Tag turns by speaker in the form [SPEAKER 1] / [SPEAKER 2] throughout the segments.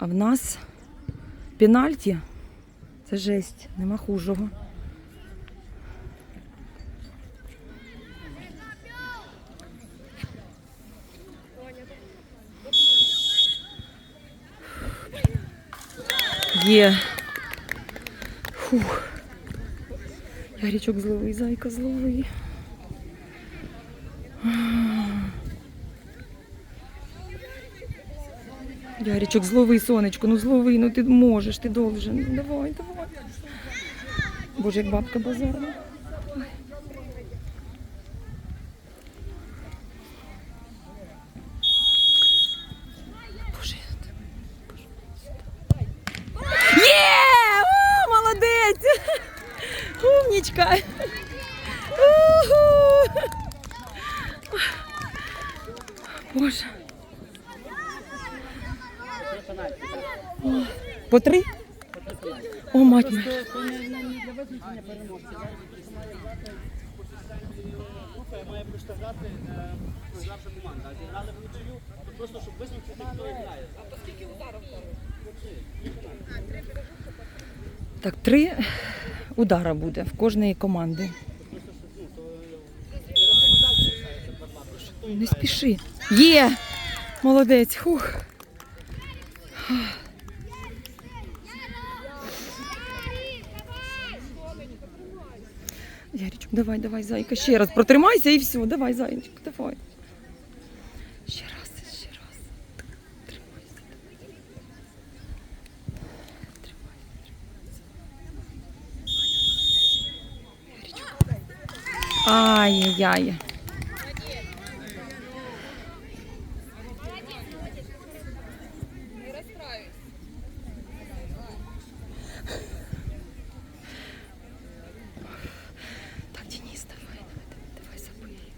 [SPEAKER 1] А в нас пенальті. Це жесть, нема хужого. Є. Фух. Ярічок зловий, зайка зловий. Ярічок, зловий, сонечко, ну зловий, ну ти можеш, ти должен. Ну, Давай, давай. Боже, як бабка базарна. Боже. Є! О, молодець! Умнічка! Уху! Боже. По три? О, мать моя.
[SPEAKER 2] має представляти програвша команда. Зіграли в нічию, просто щоб визначити, хто грає.
[SPEAKER 1] Так, три удара буде в кожної команди. Не спіши. Є! Молодець. Хух. Ярічок, давай, давай, зайка, ще раз протримайся і все. Давай, зайчик, давай. Ще раз, ще раз. Тримайся. Ай-яй-яй. Так, Денис, давай, давай, давай, давай, забий.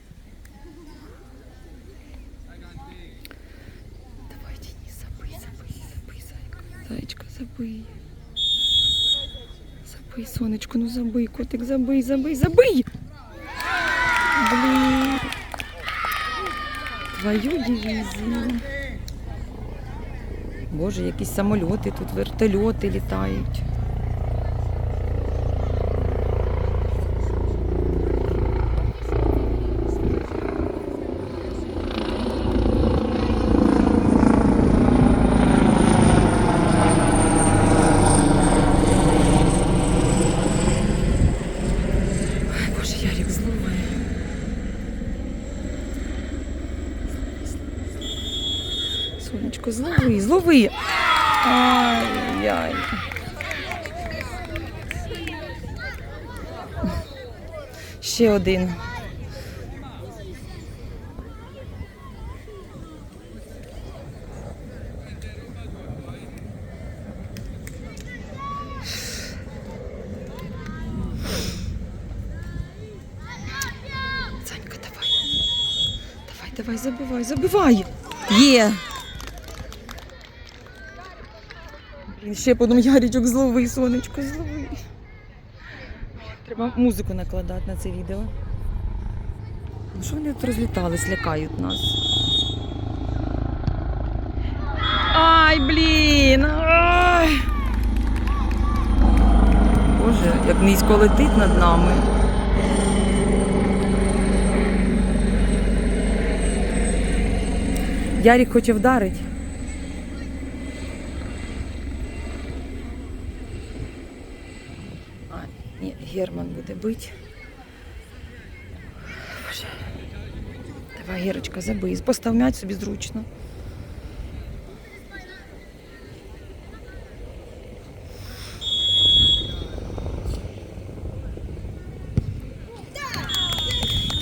[SPEAKER 1] Давай, Денис, забий, забий, забий, зайка. Зайчка, забий. Забий, сонечко, ну забий, котик, забий, забий, забий. Блін. Твою дивізію. Боже, якісь самольоти тут, вертольоти літають. Ой, Боже, Ярик зловий. Сонечко, злови, злови. Ай-яй. Ще один. Давай, давай, забивай, забивай. Є. Блін, ще по одному ярічок зловий, сонечко, зловий. Треба музику накладати на це відео. Ну що вони тут розлітались, лякають нас. Ай, блін! Ай! Боже, як низько летить над нами. Ярік хоче вдарити. А, ні, Герман буде бити. Боже. Давай, Герочка, забий. Постав м'ять собі зручно.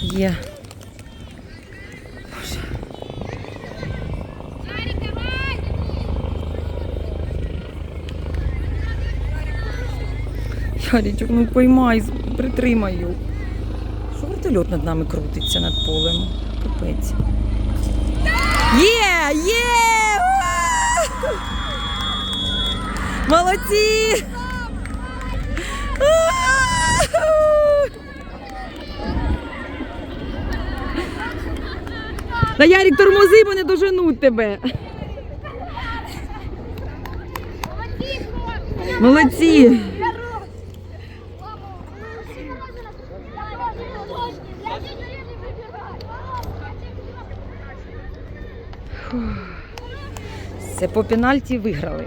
[SPEAKER 1] Є. Ярічок, ну поймай, притримай його. Що вертольот над нами крутиться над полем? Капець. Є! Є! Молодці! Та Ярік, тормози, бо не доженуть тебе. Молодці! Це по пенальті виграли.